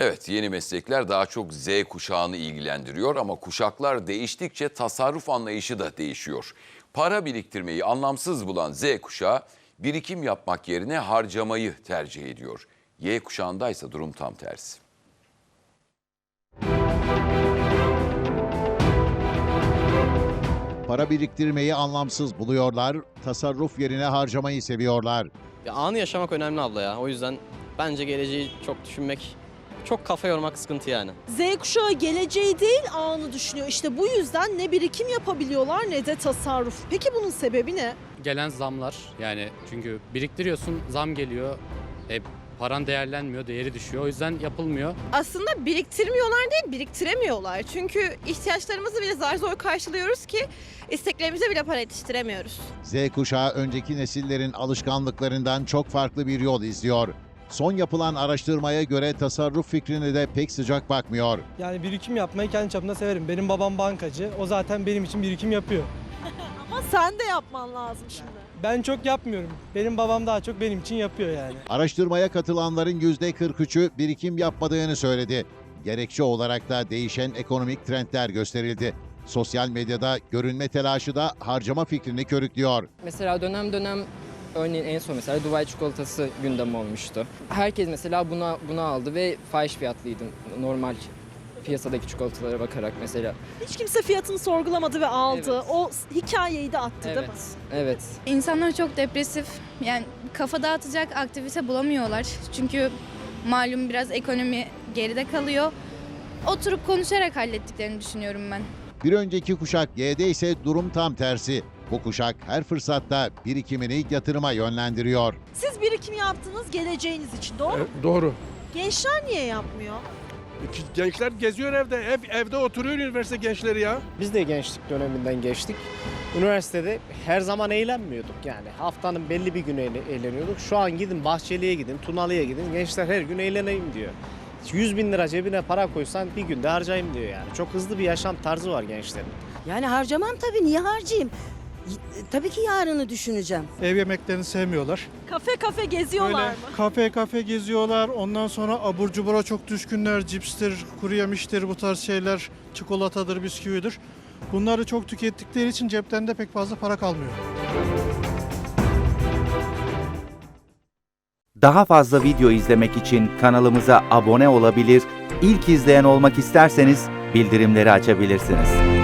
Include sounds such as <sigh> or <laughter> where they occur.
Evet, yeni meslekler daha çok Z kuşağını ilgilendiriyor ama kuşaklar değiştikçe tasarruf anlayışı da değişiyor. Para biriktirmeyi anlamsız bulan Z kuşağı birikim yapmak yerine harcamayı tercih ediyor. Y kuşağındaysa durum tam tersi. Para biriktirmeyi anlamsız buluyorlar, tasarruf yerine harcamayı seviyorlar. Ya anı yaşamak önemli abla ya. O yüzden bence geleceği çok düşünmek, çok kafa yormak sıkıntı yani. Z kuşağı geleceği değil anı düşünüyor. İşte bu yüzden ne birikim yapabiliyorlar ne de tasarruf. Peki bunun sebebi ne? gelen zamlar yani çünkü biriktiriyorsun zam geliyor e, paran değerlenmiyor değeri düşüyor o yüzden yapılmıyor. aslında biriktirmiyorlar değil biriktiremiyorlar. Çünkü ihtiyaçlarımızı bile zar zor karşılıyoruz ki isteklerimize bile para yetiştiremiyoruz. Z kuşağı önceki nesillerin alışkanlıklarından çok farklı bir yol izliyor. Son yapılan araştırmaya göre tasarruf fikrine de pek sıcak bakmıyor. Yani birikim yapmayı kendi çapımda severim. Benim babam bankacı. O zaten benim için birikim yapıyor. <laughs> Ama sen de yapman lazım şimdi. Ben çok yapmıyorum. Benim babam daha çok benim için yapıyor yani. Araştırmaya katılanların %43'ü birikim yapmadığını söyledi. Gerekçe olarak da değişen ekonomik trendler gösterildi. Sosyal medyada görünme telaşı da harcama fikrini körüklüyor. Mesela dönem dönem örneğin en son mesela Dubai çikolatası gündem olmuştu. Herkes mesela buna buna aldı ve fahiş fiyatlıydı normal piyasadaki çikolatalara bakarak mesela. Hiç kimse fiyatını sorgulamadı ve aldı. Evet. O hikayeyi de attı değil mi? Evet. Evet. İnsanlar çok depresif. Yani kafa dağıtacak aktivite bulamıyorlar. Çünkü malum biraz ekonomi geride kalıyor. Oturup konuşarak hallettiklerini düşünüyorum ben. Bir önceki kuşak Y'de ise durum tam tersi. Bu kuşak her fırsatta birikimini yatırıma yönlendiriyor. Siz birikim yaptınız geleceğiniz için doğru mu? E, Doğru. Gençler niye yapmıyor? Gençler geziyor evde. Ev, evde oturuyor üniversite gençleri ya. Biz de gençlik döneminden geçtik. Üniversitede her zaman eğlenmiyorduk yani. Haftanın belli bir günü eğle- eğleniyorduk. Şu an gidin Bahçeli'ye gidin, Tunalı'ya gidin. Gençler her gün eğleneyim diyor. 100 bin lira cebine para koysan bir günde harcayayım diyor yani. Çok hızlı bir yaşam tarzı var gençlerin. Yani harcamam tabii niye harcayayım? Tabii ki yarını düşüneceğim. Ev yemeklerini sevmiyorlar. Kafe kafe geziyorlar mı? kafe kafe geziyorlar. Ondan sonra abur cubura çok düşkünler. Cipstir, kuru yemiştir bu tarz şeyler. Çikolatadır, bisküvidir. Bunları çok tükettikleri için ceplerinde pek fazla para kalmıyor. Daha fazla video izlemek için kanalımıza abone olabilir, ilk izleyen olmak isterseniz bildirimleri açabilirsiniz.